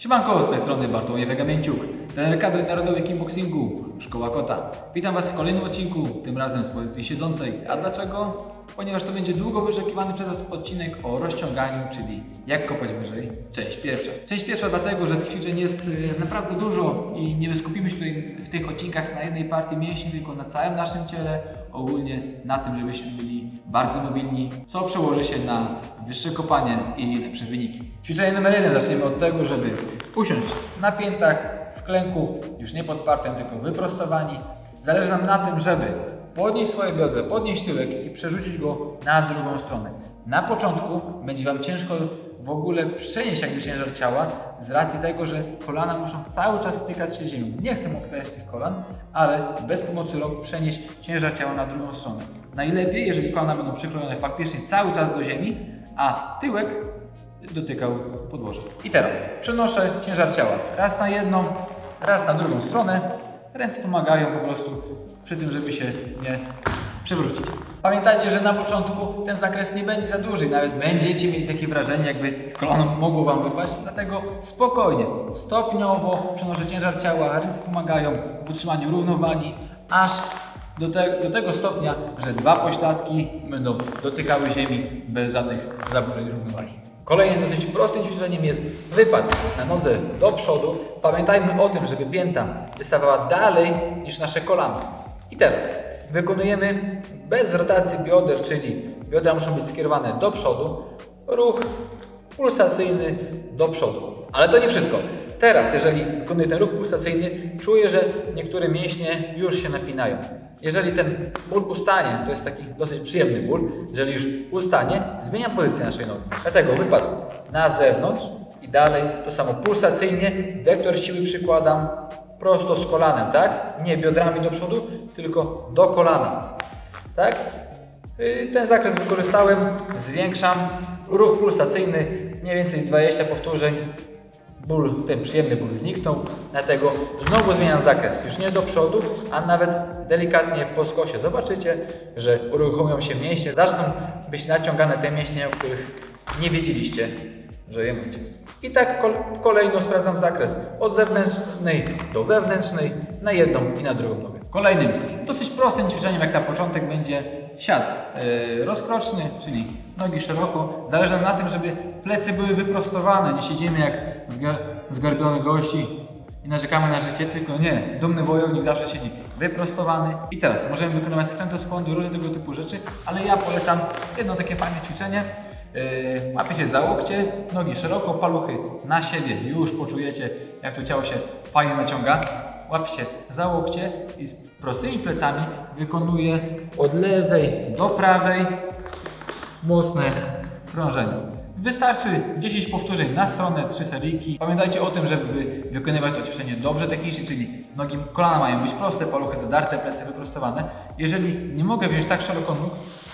Siemanko, z tej strony Bartłomiej Wegamięciuk, trener kadry narodowej kickboxingu, Szkoła Kota. Witam Was w kolejnym odcinku, tym razem z pozycji siedzącej. A dlaczego? Ponieważ to będzie długo wyczekiwany przez Was odcinek o rozciąganiu, czyli jak kopać wyżej. Część pierwsza. Część pierwsza dlatego, że ćwiczeń jest y, naprawdę dużo i nie skupimy się tutaj w tych odcinkach na jednej partii mięśni, tylko na całym naszym ciele, ogólnie na tym, żebyśmy byli bardzo mobilni, co przełoży się na wyższe kopanie i lepsze wyniki. Ćwiczenie numer jeden zaczniemy od tego, żeby usiąść na piętach, w klęku, już nie podpartym, tylko wyprostowani. Zależy nam na tym, żeby podnieść swoje biodra, podnieść tyłek i przerzucić go na drugą stronę. Na początku będzie Wam ciężko w ogóle przenieść jakby ciężar ciała z racji tego, że kolana muszą cały czas stykać się z ziemią. Nie chcę obklejać tych kolan, ale bez pomocy rąk przenieść ciężar ciała na drugą stronę. Najlepiej, jeżeli kolana będą przyklejone faktycznie cały czas do ziemi, a tyłek dotykał podłoża. I teraz przenoszę ciężar ciała raz na jedną, raz na drugą stronę. Ręce pomagają po prostu przy tym, żeby się nie przewrócić. Pamiętajcie, że na początku ten zakres nie będzie za duży, nawet będziecie mieli takie wrażenie, jakby kolano mogło Wam wypaść, dlatego spokojnie, stopniowo przenoszę ciężar ciała, ręce pomagają w utrzymaniu równowagi, aż do, te, do tego stopnia, że dwa pośladki będą dotykały ziemi bez żadnych zaburzeń równowagi. Kolejnym dosyć prostym ćwiczeniem jest wypad na nodze do przodu. Pamiętajmy o tym, żeby pięta wystawała dalej niż nasze kolano. I teraz wykonujemy bez rotacji bioder, czyli biodra muszą być skierowane do przodu, ruch pulsacyjny do przodu. Ale to nie wszystko. Teraz, jeżeli wykonuję ten ruch pulsacyjny, czuję, że niektóre mięśnie już się napinają. Jeżeli ten ból ustanie, to jest taki dosyć przyjemny ból, jeżeli już ustanie, zmieniam pozycję naszej nogi. Dlatego wypad na zewnątrz i dalej to samo pulsacyjnie, wektor siły przykładam prosto z kolanem, tak? Nie biodrami do przodu, tylko do kolana. Tak? Y, Ten zakres wykorzystałem, zwiększam ruch pulsacyjny, mniej więcej 20 powtórzeń. Ból, ten przyjemny ból zniknął, dlatego znowu zmieniam zakres, już nie do przodu, a nawet delikatnie po skosie. Zobaczycie, że uruchomią się mięśnie, zaczną być naciągane te mięśnie, o których nie wiedzieliście, że je macie. I tak kol kolejno sprawdzam zakres od zewnętrznej do wewnętrznej, na jedną i na drugą nogę. Kolejnym, dosyć prostym ćwiczeniem jak na początek będzie siad yy, rozkroczny, czyli nogi szeroko. Zależy nam na tym, żeby plecy były wyprostowane. Nie siedzimy jak zgar zgarbione gości i narzekamy na życie, tylko nie. Dumny wojownik zawsze siedzi wyprostowany. I teraz możemy wykonywać skrętoskłony, różne tego typu rzeczy, ale ja polecam jedno takie fajne ćwiczenie. Yy, łapie się za łokcie, nogi szeroko, paluchy na siebie. Już poczujecie, jak to ciało się fajnie naciąga. Łapie się za łokcie i z prostymi plecami wykonuje od lewej do prawej mocne krążenie. Wystarczy 10 powtórzeń na stronę, 3 seryjki. Pamiętajcie o tym, żeby wykonywać to ćwiczenie dobrze technicznie, czyli nogi, kolana mają być proste, paluchy zadarte, plecy wyprostowane. Jeżeli nie mogę wziąć tak szeroko nóg,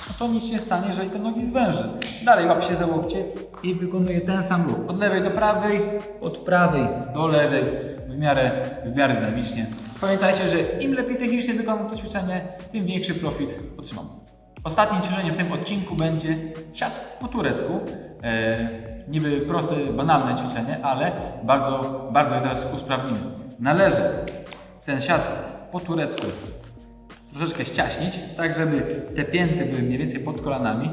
no to nic się nie stanie, jeżeli te nogi zwężę. Dalej łapię się za łokcie i wykonuję ten sam ruch. Od lewej do prawej, od prawej do lewej, w miarę, w miarę dynamicznie. Pamiętajcie, że im lepiej technicznie wykonam to ćwiczenie, tym większy profit otrzymam. Ostatnie ćwiczenie w tym odcinku będzie siat po turecku. E, niby proste, banalne ćwiczenie, ale bardzo, bardzo je teraz usprawnimy. Należy ten siat po turecku troszeczkę ściaśnić, tak żeby te pięty były mniej więcej pod kolanami.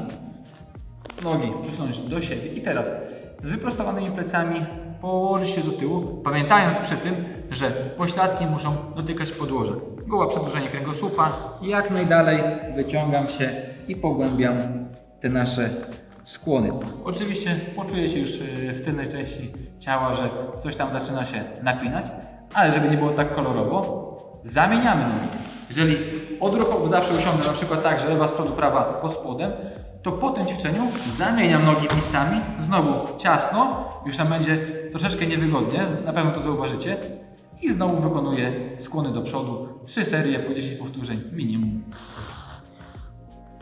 Nogi przysunąć do siebie i teraz z wyprostowanymi plecami położyć się do tyłu, pamiętając przy tym, że pośladki muszą dotykać podłoża. Goła przedłużenie kręgosłupa jak najdalej wyciągam się i pogłębiam te nasze skłony. Oczywiście poczuję się już yy, w tylnej części ciała, że coś tam zaczyna się napinać, ale żeby nie było tak kolorowo, zamieniamy nogi. Jeżeli odruchowo zawsze usiądę na przykład tak, że lewa z przodu, prawa pod spodem, to po tym ćwiczeniu zamieniam nogi miejscami, znowu ciasno, już tam będzie troszeczkę niewygodnie, na pewno to zauważycie, i znowu wykonuję skłony do przodu, trzy serie po 10 powtórzeń minimum.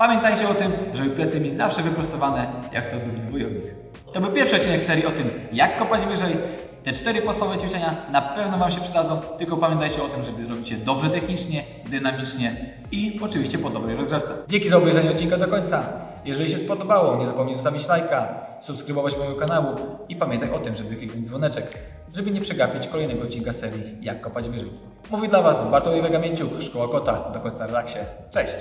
Pamiętajcie o tym, żeby plecy mieć zawsze wyprostowane, jak to dumny wojownik. To był pierwszy odcinek serii o tym, jak kopać wyżej. Te cztery podstawowe ćwiczenia na pewno Wam się przydadzą, tylko pamiętajcie o tym, żeby robić je dobrze technicznie, dynamicznie i oczywiście po dobrej rozgrzewce. Dzięki za obejrzenie odcinka do końca. Jeżeli się spodobało, nie zapomnij zostawić lajka, subskrybować mojego kanału i pamiętaj o tym, żeby kliknąć dzwoneczek, żeby nie przegapić kolejnego odcinka serii Jak kopać wyżej. Mówi dla Was Bartłomiej Wegamięciuk, Szkoła Kota, do końca relaksie. Cześć!